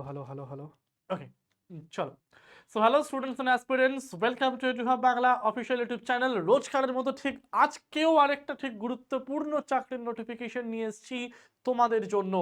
Hello hello hello hello okay চলো। So hello students and aspirants welcome to EduHub Bangla official YouTube channel রোজকারের মতো ঠিক আজকেও আরেকটা ঠিক গুরুত্বপূর্ণ চাকরির নোটিফিকেশন নিয়ে এসেছি তোমাদের জন্য।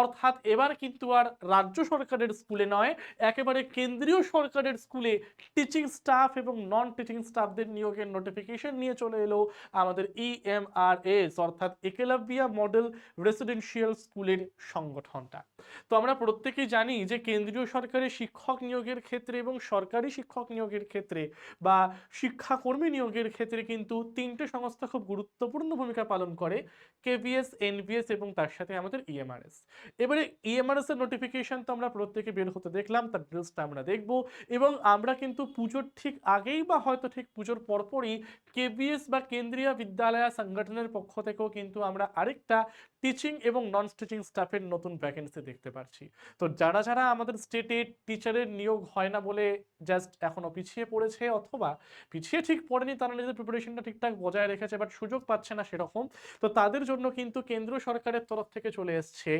অর্থাৎ এবার কিন্তু আর রাজ্য সরকারের স্কুলে নয়, একেবারে কেন্দ্রীয় সরকারের স্কুলে টিচিং স্টাফ এবং নন টিচিং স্টাফদের নিয়োগের নোটিফিকেশন নিয়ে চলে এলো আমাদের E ইএমআরএস অর্থাৎ একেলাভিয়া মডেল রেসিডেন্সিয়াল স্কুলের সংগঠনটা। তো আমরা প্রত্যেকেই জানি যে কেন্দ্রীয় সরকারের শিক্ষক নিয়োগের ক্ষেত্রে এবং সরকারি শিক্ষক নিয়োগের ক্ষেত্রে বা শিক্ষাকর্মী নিয়োগের ক্ষেত্রে কিন্তু তিনটে সংস্থা খুব গুরুত্বপূর্ণ ভূমিকা পালন করে কেভিএস এনভিএস এবং তার সাথে আমাদের E ইএমআরএস এবারে ইএমআরএস এর নোটিফিকেশন তো আমরা প্রত্যেকে বের হতে দেখলাম, তার ডিটেলসটা আমরা দেখব এবং আমরা কিন্তু পুজোর ঠিক আগেই বা হয়তো ঠিক পুজোর পরপরই কেভিএস বা কেন্দ্রীয় বিদ্যালয় সংগঠনের পক্ষ থেকেও কিন্তু আমরা আরেকটা টিচিং এবং নন টিচিং স্টাফের নতুন ভ্যাকেন্সি দেখতে পাচ্ছি তো যারা যারা আমাদের স্টেটে টিচারের নিয়োগ হয় না বলে জাস্ট এখনও পিছিয়ে পড়েছে অথবা পিছিয়ে ঠিক পড়েনি তারা নিজেদের প্রিপারেশনটা ঠিকঠাক বজায় রেখেছে বাট সুযোগ পাচ্ছে না সেরকম। তো তাদের জন্য কিন্তু কেন্দ্র সরকারের তরফ থেকে চলে এসছে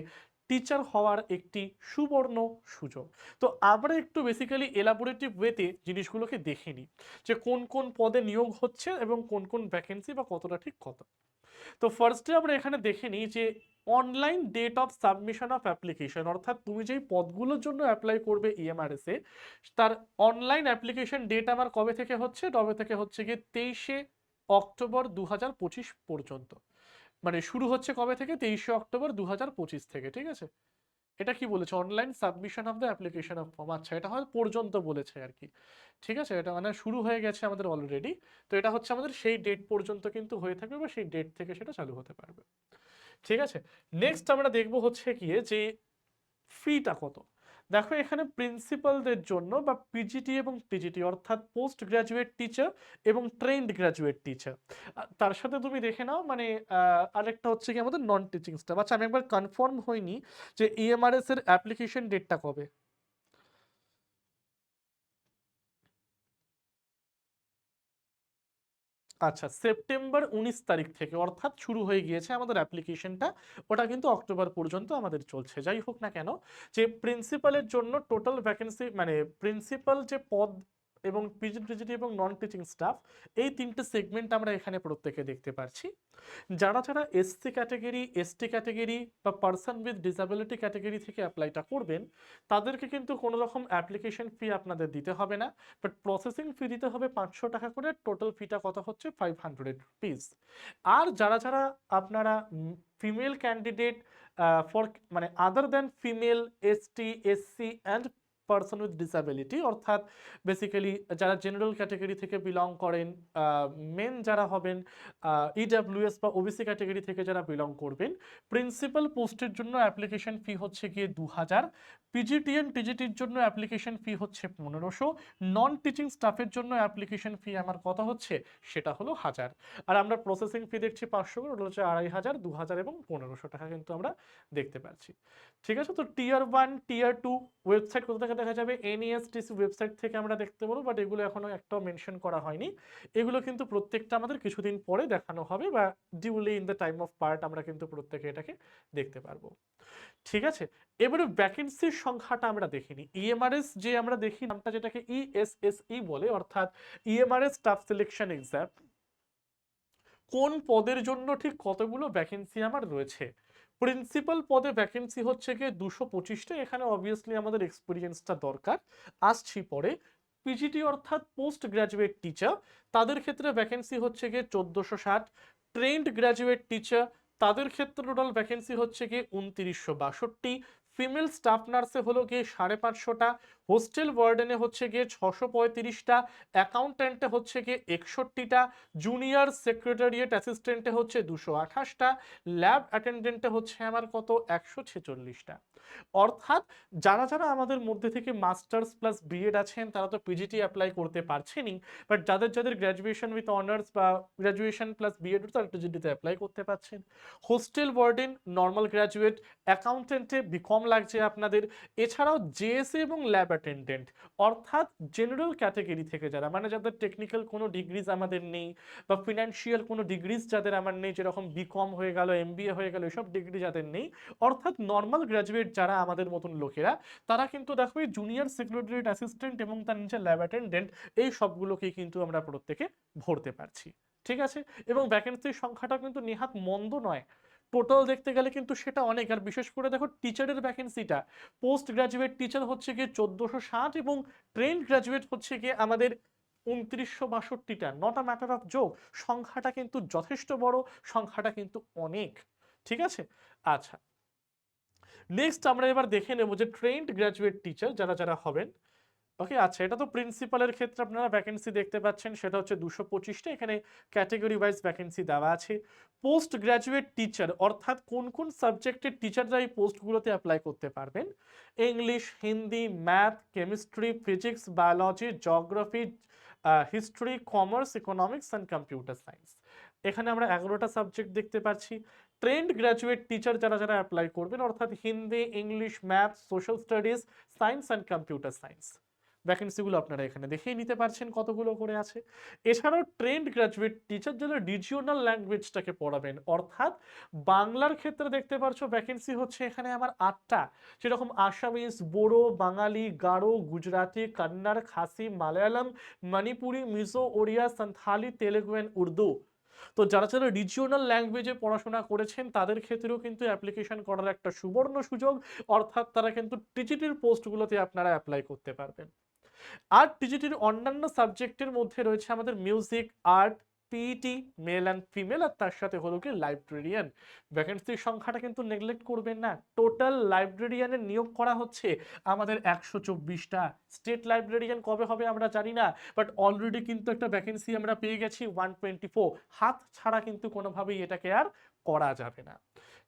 টিচার হওয়ার একটি সুবর্ণ সুযোগ। তো আমরা একটু বেসিক্যালি এলাবোরেটিভ ওয়েতে জিনিসগুলোকে দেখে নিই যে কোন কোন পদে নিয়োগ হচ্ছে এবং কোন কোন ভ্যাকেন্সি বা কতটা ঠিক কত। তো ফার্স্টে আমরা এখানে দেখে নিই যে online date of submission of application অর্থাৎ তুমি যেই পদগুলোর জন্য অ্যাপ্লাই করবে ইএমআরএস এ, তার অনলাইন অ্যাপ্লিকেশন ডেট আমার কবে থেকে হচ্ছে? কবে থেকে হচ্ছে গিয়ে তেইশে অক্টোবর দু হাজার পঁচিশ পর্যন্ত। মানে শুরু হচ্ছে কবে থেকে? তেইশে অক্টোবর দু হাজার পঁচিশ থেকে, ঠিক আছে? এটা কি বলেছে? Online submission of the application of form আচ্ছা এটা হয় পর্যন্ত বলেছে আর কি ঠিক আছে? এটা মানে শুরু হয়ে গেছে আমাদের অলরেডি তো এটা হচ্ছে আমাদের সেই ডেট পর্যন্ত কিন্তু হয়ে থাকবে বা সেই ডেট থেকে সেটা চালু হতে পারবে। ঠিক আছে? নেক্সট আমরা দেখব হচ্ছে কি যে ফিটা কত। দেখো, এখানে প্রিন্সিপালদের জন্য বা পিজিটি এবং টিজিটি অর্থাৎ পোস্ট গ্রাজুয়েট টিচার এবং ট্রেন্ড গ্রাজুয়েট টিচার তার সাথে তুমি দেখে নাও মানে আরেকটা হচ্ছে কি আমাদের নন টিচিং স্টাফ আচ্ছা আমি একবার কনফার্ম হইনি যে E ইএমআরএস এর অ্যাপ্লিকেশন ডেটটা কবে। আচ্ছা সেপ্টেম্বর উনিশ তারিখ থেকে অর্থাৎ শুরু হয়ে গিয়েছে আমাদের অ্যাপ্লিকেশনটা ওটা কিন্তু অক্টোবর পর্যন্ত আমাদের চলছে। যাই হোক না কেন, যে প্রিন্সিপালের জন্য টোটাল ভ্যাকেন্সি মানে প্রিন্সিপাল যে পদ এবং পিজি টিজিটি এবং নন টিচিং স্টাফ এই তিনটে সেগমেন্ট আমরা এখানে প্রত্যেকে দেখতে পাচ্ছি যারা যারা এসসি ক্যাটাগরি এসটি ক্যাটাগরি বা পার্সন উইথ ডিসাবিলিটি ক্যাটাগরি থেকে অ্যাপ্লাইটা করবেন, তাদেরকে কিন্তু কোনো রকম অ্যাপ্লিকেশন ফি আপনাদের দিতে হবে না বাট প্রসেসিং ফি দিতে হবে পাঁচশো টাকা করে টোটাল ফিটা কত হচ্ছে? ফাইভ হান্ড্রেড রুপিস আর যারা যারা আপনারা ফিমেল ক্যান্ডিডেট ফর মানে other than female ST SC and person with disability অর্থাৎ বেসিক্যালি যারা জেনারেল ক্যাটাগরি থেকে বিলং করেন মেন যারা হবেন ইডাব্লিউএস বা ওবিসি ক্যাটাগরি থেকে যারা বিলং করবেন প্রিন্সিপাল পোস্টের জন্য অ্যাপ্লিকেশন ফি হচ্ছে গিয়ে দু হাজার পিজিটিএন টিজিটির জন্য অ্যাপ্লিকেশন ফি হচ্ছে পনেরোশো নন টিচিং স্টাফের জন্য অ্যাপ্লিকেশন ফি আমার কত হচ্ছে? সেটা হলো হাজার। আর আমরা প্রসেসিং ফি দেখছি পাঁচশো, ওটা হচ্ছে আড়াই হাজার দু হাজার এবং পনেরোশো টাকা কিন্তু আমরা দেখতে পাচ্ছি। ঠিক আছে? তো tier one tier two website কোথা থেকে দেখা যাবে এনইএসটিসি ওয়েবসাইট থেকে আমরা দেখতে পারব বাট এগুলো এখনও একটাও মেনশন করা হয়নি। এগুলো কিন্তু প্রত্যেকটা আমাদের কিছুদিন পরে দেখানো হবে বা duly in the time of part আমরা কিন্তু প্রত্যেকে এটাকে দেখতে পারব। ঠিক আছে? এবারে ভ্যাকেন্সির সংখ্যাটা আমরা দেখিনি। ইএমআরএস যে আমরা দেখি, নামটা যেটাকে E ইএসএসই বলে, অর্থাৎ ইএমআরএস স্টাফ সিলেকশন এক্সাম কোন পদের জন্য ঠিক কতগুলো ভ্যাকেন্সি আমার রয়েছে? প্রিন্সিপাল পদে ভ্যাকেন্সি হচ্ছে গিয়ে দুশো পঁচিশটা। এখানে অবভিয়াসলি আমাদের এক্সপিরিয়েন্সটা দরকার। আসছি পরে। পিজিটি অর্থাৎ পোস্ট গ্রাজুয়েট টিচার তাদের ক্ষেত্রে ভ্যাকেন্সি হচ্ছে গিয়ে চোদ্দোশো ষাট। ট্রেন্ড গ্র্যাজুয়েট টিচার তাদের ক্ষেত্রে টোটাল ভ্যাকেন্সি হচ্ছে গিয়ে উনতিরিশশো বাষট্টি। ফিমেল স্টাফ নার্সে হলো গিয়ে সাড়ে পাঁচশোটা। হোস্টেল ওয়ার্ডেনে হচ্ছে গিয়ে ছশো পঁয়ত্রিশটা, অ্যাকাউন্ট্যান্টে হচ্ছে গিয়ে একষট্টিটা, জুনিয়র সেক্রেটারিয়েট অ্যাসিস্ট্যান্টে হচ্ছে দুশো আঠাশটা, ল্যাব অ্যাটেন্ডেন্টে হচ্ছে আমার কত? একশো ছেচল্লিশটা। অর্থাৎ যারা যারা আমাদের মধ্যে থেকে মাস্টার্স প্লাস বিএড আছেন, তারা তো পিজিটি অ্যাপ্লাই করতে পারছেনই, বাট যাদের যাদের গ্র্যাজুয়েশন উইথ অনার্স বা গ্র্যাজুয়েশন প্লাস বিএড, তারা পিজিটিতে অ্যাপ্লাই করতে পারছেন। হোস্টেল ওয়ার্ডেন নর্মাল গ্র্যাজুয়েট, অ্যাকাউন্ট্যান্টে বিকম লাগছে আপনাদের। এছাড়াও জেএসএ এবং ল্যাব অ্যাটেন্ডেন্ট অর্থাৎ জেনারেল ক্যাটাগরি থেকে যারা মানে যাদের টেকনিক্যাল কোনো ডিগ্রিজ আমাদের নেই বা ফিনান্সিয়াল কোনো ডিগ্রিজ যাদের আমার নেই, যেরকম বিকম হয়ে গেল এমবিএ হয়ে গেল, এসব ডিগ্রি যাদের নেই, অর্থাৎ নর্মাল গ্র্যাজুয়েট যারা আমাদের মতন লোকেরা, তারা কিন্তু দেখো এই জুনিয়র সেক্রেটারিয়েট অ্যাসিস্ট্যান্ট এবং তার নিচে ল্যাব অ্যাটেন্ডেন্ট এই সবগুলোকেই কিন্তু আমরা প্রত্যেকে ভরতে পারছি। ঠিক আছে? এবং ভ্যাকেন্সির সংখ্যাটা কিন্তু নেহাত মন্দ নয়। টোটাল দেখতে গেলে কিন্তু সেটা অনেক। আর বিশেষ করে দেখো টিচারের ভ্যাকেন্সিটা পোস্ট গ্রাজুয়েট টিচার হচ্ছে গিয়ে চোদ্দোশো ষাট এবং ট্রেন্ড গ্রাজুয়েট হচ্ছে গিয়ে আমাদের উনত্রিশশো বাষট্টিটা। নট আ ম্যাটার অফ যোগ সংখ্যাটা কিন্তু যথেষ্ট বড়, সংখ্যাটা কিন্তু অনেক। ঠিক আছে? আচ্ছা। নেক্সট আমরা এবার দেখে নেব যে ট্রেন্ড গ্র্যাজুয়েট টিচার যারা যারা হবেন ওকে আচ্ছা এটা তো প্রিন্সিপালের ক্ষেত্রে আপনারা ভ্যাকেন্সি দেখতে পাচ্ছেন, সেটা হচ্ছে দুশো পঁচিশটা, এখানে ক্যাটেগরি ওয়াইজ ভ্যাকেন্সি দেওয়া আছে। পোস্ট গ্র্যাজুয়েট টিচার অর্থাৎ কোন কোন সাবজেক্টের টিচাররা এই পোস্টগুলোতে অ্যাপ্লাই করতে পারবেন? English Hindi math chemistry physics biology geography history commerce economics and computer science এখানে আমরা এগারোটা সাবজেক্ট দেখতে পাচ্ছি। ট্রেন্ড গ্র্যাজুয়েট টিচার যারা যারা অ্যাপ্লাই করবেন, অর্থাৎ Hindi English math social studies science and computer science ভ্যাকেন্সিগুলো আপনারা এখানে দেখেই নিতে পারছেন কতগুলো করে আছে। এছাড়াও ট্রেন্ড গ্র্যাজুয়েট টিচার যারা রিজিওনাল ল্যাঙ্গুয়েজটাকে পড়াবেন। অর্থাৎ বাংলার ক্ষেত্রে দেখতে পারছ ভ্যাকেন্সি হচ্ছে এখানে আমার আটটা। সেরকম আসামিস বোরো বাঙালি, গারো, গুজরাটি, কন্নড়, খাসি, মালায়ালাম, মণিপুরি, মিজো, ওড়িয়া, সান্থালি, তেলেগু অ্যান্ড উর্দু। তো যারা যারা রিজিওনাল ল্যাঙ্গুয়েজে পড়াশোনা করেছেন, তাদের ক্ষেত্রেও কিন্তু অ্যাপ্লিকেশন করার একটা সুবর্ণ সুযোগ। অর্থাৎ তারা কিন্তু টিজিটির পোস্টগুলোতে আপনারা অ্যাপ্লাই করতে পারবেন। আর টিজিটির অন্যান্য সাবজেক্টের মধ্যে রয়েছে আমাদের music, art PET male and female আর তার সাথে হলো কি লাইব্রেরিয়ান ভ্যাকেন্সির সংখ্যাটা কিন্তু নেগলেক্ট করবেন না। টোটাল লাইব্রেরিয়ানের নিয়োগ করা হচ্ছে আমাদের একশো চব্বিশটা। স্টেট লাইব্রেরিয়ান কবে হবে আমরা জানি না বাট অলরেডি কিন্তু একটা ভ্যাকেন্সি আমরা পেয়ে গেছি ওয়ান টোয়েন্টি ফোর হাত ছাড়া কিন্তু কোনোভাবেই এটাকে আর করা যাবে না।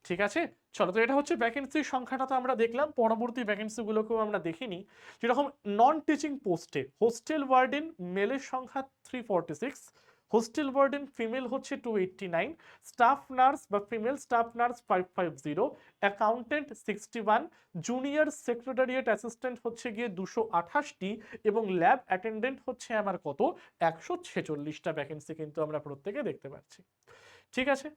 ঠিক আছে? চলো, তো এটা হচ্ছে ভ্যাকেন্সির সংখ্যাটা তো আমরা দেখলাম। পরবর্তী ভ্যাকেন্সিগুলোকেও আমরা দেখিনি। যেরকম নন টিচিং পোস্টে হোস্টেল ওয়ার্ডেন মেলের সংখ্যা three forty six hostel warden female হচ্ছে two eighty nine staff nurse বা female staff nurse five five zero accountant sixty one junior secretariat assistant হচ্ছে গিয়ে দুশো আঠাশটি এবং ল্যাব অ্যাটেন্ডেন্ট হচ্ছে আমার কত? একশো ছেচল্লিশটা ভ্যাকেন্সি কিন্তু আমরা প্রত্যেকে দেখতে পাচ্ছি। ঠিক আছে?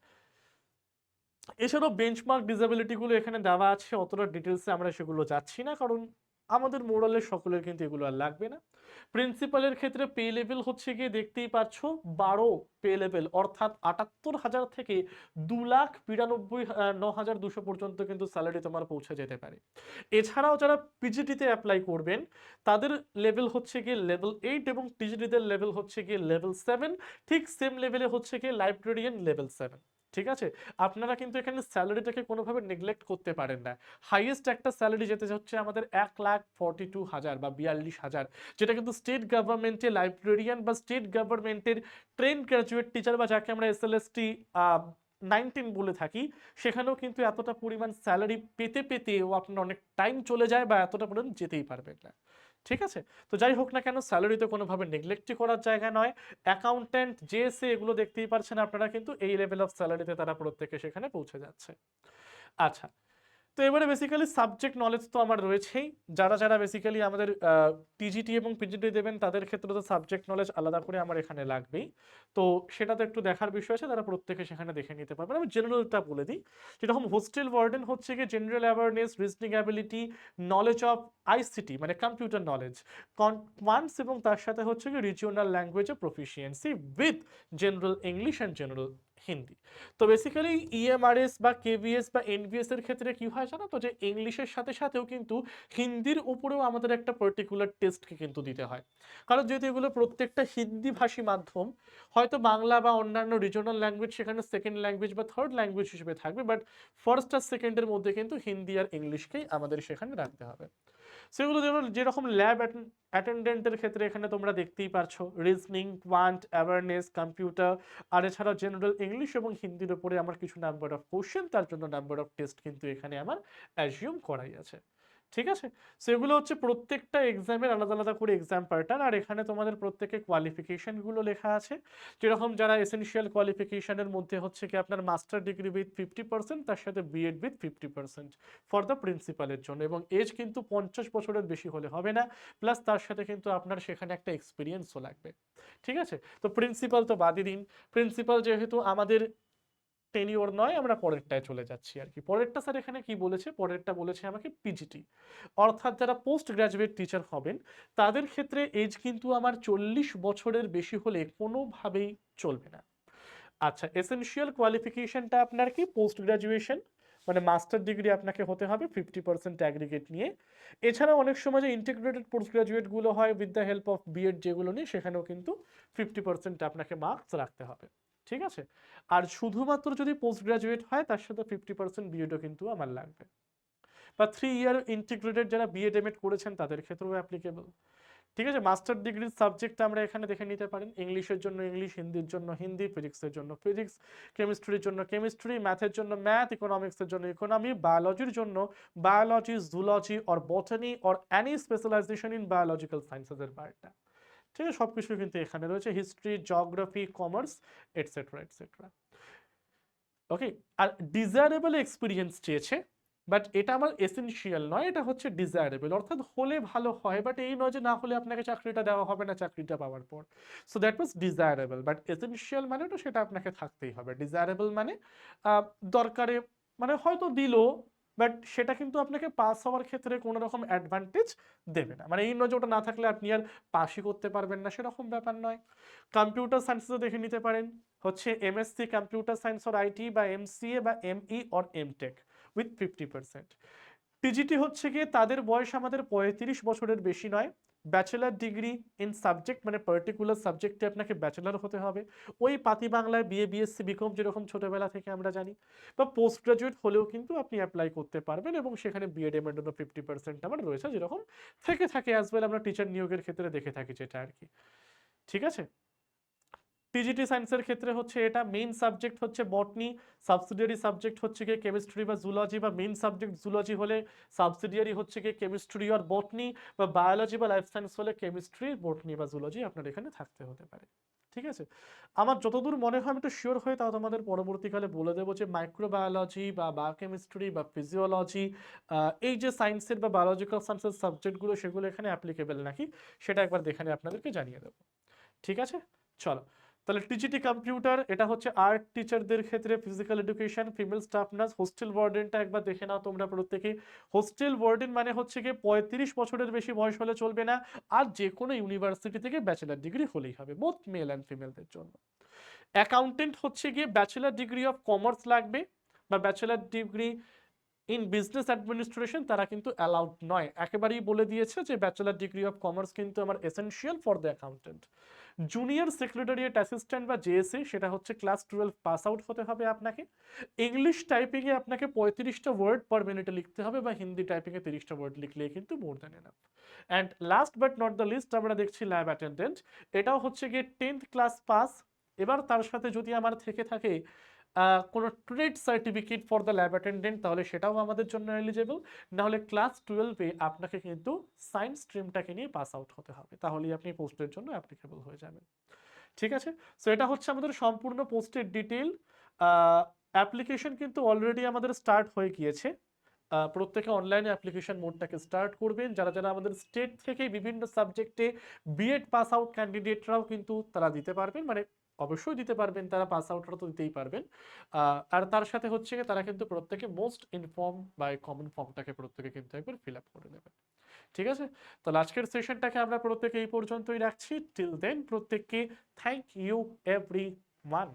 এছাড়াও বেঞ্চমার্ক ডিসেবিলিটিগুলো এখানে দেওয়া আছে, অতটা ডিটেলসে আমরা সেগুলো যাচ্ছি না, কারণ আমাদের মোরালের সকলের কিন্তু এগুলো আর লাগবে না। প্রিন্সিপালের ক্ষেত্রে পে লেভেল হচ্ছে গিয়ে দেখতেই পাচ্ছ বারো পে লেভেল অর্থাৎ আটাত্তর হাজার থেকে দু লাখ বিরানব্বই ন হাজার দুশো পর্যন্ত কিন্তু স্যালারি তোমার পৌঁছে যেতে পারে। এছাড়াও যারা পিজিটিতে অ্যাপ্লাই করবেন, তাদের লেভেল হচ্ছে গিয়ে লেভেল এইট এবং টিজিটিদের লেভেল হচ্ছে গিয়ে লেভেল সেভেন ঠিক সেম লেভেলে হচ্ছে গিয়ে লাইব্রেরিয়ান লেভেল সেভেন ঠিক আছে? আপনারা কিন্তু এখানে স্যালারিটাকে কোনোভাবে নেগলেক্ট করতে পারেন না। হাইয়েস্ট একটা স্যালারি যেতে হচ্ছে আমাদের এক লাখ ফর্টি টু হাজার বা বিয়াল্লিশ হাজার। যেটা কিন্তু স্টেট গভর্নমেন্টে লাইব্রেরিয়ান বা স্টেট গভর্নমেন্টের ট্রেন গ্র্যাজুয়েট টিচার বা যাকে আমরা S L S T nineteen বলে থাকি, সেখানেও কিন্তু এতটা পরিমাণ স্যালারি পেতে পেতেও আপনার অনেক টাইম চলে যায় বা এতটা পরিমাণ যেতেই পারবেন না। ঠিক আছে? তো যাই হোক না কেন স্যালারি তো কোনোভাবে নেগলেক্টই করার জায়গা নয়। অ্যাকাউন্ট্যান্ট জেএসএ এগুলো দেখতেই পারছেন আপনারা, কিন্তু এই লেভেল অফ স্যালারিতে তারা প্রত্যেকে সেখানে পৌঁছে যাচ্ছে। আচ্ছা তো এবারে বেসিক্যালি সাবজেক্ট নলেজ তো আমার রয়েছেই। যারা যারা বেসিক্যালি আমাদের টিজিটি এবং পিজিটি দেবেন, তাদের ক্ষেত্রে তো সাবজেক্ট নলেজ আলাদা করে আমার এখানে লাগবেই। তো সেটা তো একটু দেখার বিষয় আছে, তারা প্রত্যেকে সেখানে দেখে নিতে পারবেন। আমি জেনারেলটা বলে দিই যেরকম হোস্টেল ওয়ার্ডেন হচ্ছে গিয়ে general awareness reasoning ability knowledge of ICT মানে কম্পিউটার নলেজ কোয়ান্টস এবং তার সাথে হচ্ছে গিয়ে রিজিওনাল ল্যাঙ্গুয়েজে proficiency with general English and general Hindi. তো বেসিক্যালি ইএমআরএস বা কেভিএস বা এনভিএস এর ক্ষেত্রে কি হয় জানো তো? যে ইংলিশের সাথে সাথেও কিন্তু হিন্দির উপরেও আমাদের একটা পার্টিকুলার টেস্টকে কিন্তু দিতে হয়। কারণ যেহেতু এগুলো প্রত্যেকটা হিন্দি ভাষী মাধ্যম, হয়তো বাংলা বা অন্যান্য রিজনাল ল্যাঙ্গুয়েজ সেখানে সেকেন্ড ল্যাঙ্গুয়েজ বা থার্ড ল্যাঙ্গুয়েজ হিসেবে থাকবে বাট ফার্স্ট আর সেকেন্ডের মধ্যে কিন্তু হিন্দি আর ইংলিশকেই আমাদের সেখানে রাখতে হবে। সেগুলো যেমন যেরকম ল্যাব অ্যাটেন্ডেন্টের ক্ষেত্রে এখানে তোমরা দেখতেই পারছ। রিজনিং কোয়ান্ট অ্যাওয়ারনেস কম্পিউটার আর এছাড়াও জেনারেল ইংলিশ এবং হিন্দির উপরে আমার কিছু নাম্বার অফ কোশ্চেন তার জন্য নাম্বার অফ টেস্ট কিন্তু এখানে আমার অ্যাজিউম করাই আছে। ঠিক আছে? সেগুলো হচ্ছে প্রত্যেকটা এক্সামের আলাদা আলাদা করে এক্সাম প্যাটার্ন আর এখানে তোমাদের প্রত্যেকে কোয়ালিফিকেশনগুলো লেখা আছে। যেরকম যারা এসেনশিয়াল কোয়ালিফিকেশনের মধ্যে হচ্ছে কি আপনার master degree with fifty percent তার সাথে BEd with fifty percent for the প্রিন্সিপালের জন্য। এবং এজ কিন্তু পঞ্চাশ বছরের বেশি হলে হবে না প্লাস তার সাথে কিন্তু আপনার সেখানে একটা এক্সপিরিয়েন্সও লাগবে। ঠিক আছে? তো প্রিন্সিপাল তো বাদই দিন। প্রিন্সিপাল যেহেতু আমাদের টেনিওর নয়, আমরা পরেরটায় চলে যাচ্ছি আর কি পরেরটা স্যার এখানে কি বলেছে? পরেরটা বলেছে আমাকে পিজিটি অর্থাৎ যারা পোস্ট গ্রাজুয়েট টিচার হবেন, তাদের ক্ষেত্রে এজ কিন্তু আমার চল্লিশ বছরের বেশি হলে কোনোভাবেই চলবে না। আচ্ছা এসেনশিয়াল কোয়ালিফিকেশনটা আপনার কি? পোস্ট গ্রাজুয়েশন মানে মাস্টার ডিগ্রি আপনাকে হতে হবে ফিফটি পার্সেন্ট অ্যাগ্রিগেট নিয়ে। এছাড়াও অনেক সময় যে ইন্টিগ্রেটেড পোস্ট গ্রাজুয়েটগুলো হয় with the help of BEd যেগুলো নিয়ে, সেখানেও কিন্তু ফিফটি পার্সেন্ট আপনাকে মার্কস রাখতে হবে। ঠিক আছে? আর শুধুমাত্র যদি পোস্ট গ্রাজুয়েট হয়, তার সাথে ফিফটি পার্সেন্ট বিএডও কিন্তু আমার লাগবে। বা থ্রি ইয়ার ইন্টিগ্রেটেড যারা বিএড এমএড করেছেন, তাদের ক্ষেত্রেও অ্যাপ্লিকেবল ঠিক আছে? মাস্টার ডিগ্রির সাবজেক্ট আমরা এখানে দেখে নিতে পারেন। ইংলিশের জন্য ইংলিশ হিন্দির জন্য হিন্দি ফিজিক্সের জন্য ফিজিক্স কেমিস্ট্রির জন্য কেমিস্ট্রি ম্যাথের জন্য ম্যাথ ইকোনমিক্সের জন্য ইকোনমি বায়োলজির জন্য biology zoology or botany or any specialization in biological সায়েন্সেসের পার্টটা ঠিক আছে সব কিছু কিন্তু এখানে রয়েছে history geography commerce etcetera etcetera okay আর ডিজায়ারেবল এক্সপিরিয়েন্স চেয়েছে বাট এটা আমার এসেনশিয়াল নয়, এটা হচ্ছে ডিজায়ারেবল অর্থাৎ হলে ভালো হয় বাট এই নয় যে না হলে আপনাকে চাকরিটা দেওয়া হবে না চাকরিটা পাওয়ার পর। So that was desirable but essential মানে তো সেটা আপনাকে থাকতেই হবে। ডিজায়ারেবল মানে দরকারে মানে হয়তো দিল বাট সেটা কিন্তু আপনাকে পাস হওয়ার ক্ষেত্রে কোনো রকম অ্যাডভান্টেজ দেবে না। মানে এই নয় ওটা না থাকলে আপনি আর পাসই করতে পারবেন না, সেরকম ব্যাপার নয়। কম্পিউটার সায়েন্সে দেখে নিতে পারেন। হচ্ছে MSc computer science or IT বা এমসিএ বা ME or MTech with fifty percent TGT হচ্ছে গিয়ে তাদের বয়স আমাদের পঁয়ত্রিশ বছরের বেশি নয়। ব্যাচেলার ডিগ্রি ইন সাবজেক্ট মানে পার্টিকুলার সাবজেক্টে আপনাকে ব্যাচেলার হতে হবে। ওই পাতি বাংলায় বিএ বিএসসি বিকম যেরকম ছোটোবেলা থেকে আমরা জানি, বা পোস্ট গ্রাজুয়েট হলেও কিন্তু আপনি অ্যাপ্লাই করতে পারবেন এবং সেখানে বিএড এম এডও ফিফটি পার্সেন্ট আমার রয়েছে যেরকম থেকে থাকে অ্যাজ ওয়েল আমরা টিচার নিয়োগের ক্ষেত্রে দেখে থাকি যেটা আর কি। ঠিক আছে? টিজিটি সায়েন্সের ক্ষেত্রে হচ্ছে এটা মেইন সাবজেক্ট হচ্ছে বটনি সাবসিডিয়ারি সাবজেক্ট হচ্ছে গিয়ে কেমিস্ট্রি বা জুলজি বা মেইন সাবজেক্ট জুলজি হলে সাবসিডিয়ারি হচ্ছে গিয়ে কেমিস্ট্রি আর বটনি বা বায়োলজি বা লাইফ সায়েন্স হলে কেমিস্ট্রি বটনি বা জুলজি আপনার এখানে থাকতে হতে পারে। ঠিক আছে? আমার যতদূর মনে হয়, আমি একটু শিওর হয়ে তাও তোমাদের পরবর্তীকালে বলে দেবো যে মাইক্রোবায়োলজি বা বায়োকেমিস্ট্রি বা ফিজিওলজি এই যে সায়েন্সের বা বায়োলজিক্যাল সায়েন্সের সাবজেক্টগুলো সেগুলো এখানে অ্যাপ্লিকেবল নাকি, সেটা একবার দেখে আপনাদেরকে জানিয়ে দেবো। ঠিক আছে? চলো। তাহলে টিজিটি কম্পিউটার, এটা হচ্ছে আর্ট টিচারদের ক্ষেত্রে physical education female staff nurse hostel ওয়ার্ডেনটা একবার দেখে নাও তোমরা প্রত্যেকে। হোস্টেল ওয়ার্ডেন মানে হচ্ছে গিয়ে পঁয়ত্রিশ বছরের বেশি বয়স হলে চলবে না, আর যে কোনো ইউনিভার্সিটি থেকে ব্যাচেলার ডিগ্রি হলেই হবে বোথ মেল অ্যান্ড ফিমেলদের জন্য। অ্যাকাউন্টেন্ট হচ্ছে গিয়ে ব্যাচেলার ডিগ্রি অফ কমার্স লাগবে, বা bachelor degree in business administration তারা কিন্তু অ্যালাউড নয়। একেবারেই বলে দিয়েছে যে ব্যাচেলার ডিগ্রি অফ কমার্স কিন্তু আমার essential for the accountant junior secretariat assistant বা জেএসসি সেটা হচ্ছে ক্লাস টুয়েলভ পাস আউট হতে হবে আপনাকে। ইংলিশ টাইপিংয়ে আপনাকে পঁয়ত্রিশটা ওয়ার্ড পার মিনিটে লিখতে হবে বা হিন্দি টাইপিংয়ে তিরিশটা ওয়ার্ড লিখলে কিন্তু more than enough and last but not the least আমরা দেখছি ল্যাব অ্যাটেন্ডেন্ট এটাও হচ্ছে গিয়ে টেন্থ ক্লাস পাস এবার তার সাথে যদি আমার থেকে থাকে কোনো trade certificate for the lab attendant, তাহলে সেটাও আমাদের জন্য এলিজেবল নাহলে ক্লাস টুয়েলভে আপনাকে কিন্তু সায়েন্স স্ট্রিমটাকে নিয়ে পাস আউট হতে হবে। তাহলেই আপনি পোস্টের জন্য অ্যাপ্লিকেবল হয়ে যাবেন। ঠিক আছে? সো এটা হচ্ছে আমাদের সম্পূর্ণ পোস্টের ডিটেল অ্যাপ্লিকেশন কিন্তু অলরেডি আমাদের স্টার্ট হয়ে গিয়েছে। প্রত্যেকে অনলাইনে অ্যাপ্লিকেশন মোডটাকে স্টার্ট করবেন। যারা যারা আমাদের স্টেট থেকে বিভিন্ন সাবজেক্টে বিএড পাস আউট ক্যান্ডিডেটরাও কিন্তু তারা দিতে পারবেন। মানে অবশ্যই দিতে পারবেন, তারা পাস আউটরা তো দিতেই পারবেন। আর তার সাথে হচ্ছে তারা কিন্তু প্রত্যেকে মোস্ট ইনফর্ম বা কমন ফর্মটাকে প্রত্যেকে কিন্তু একবার ফিল আপ করে নেবেন। ঠিক আছে? তাহলে আজকের সেশনটাকে আমরা প্রত্যেকে এই পর্যন্তই রাখছি। টিল দেন প্রত্যেককে থ্যাংক ইউ এভরি ওয়ান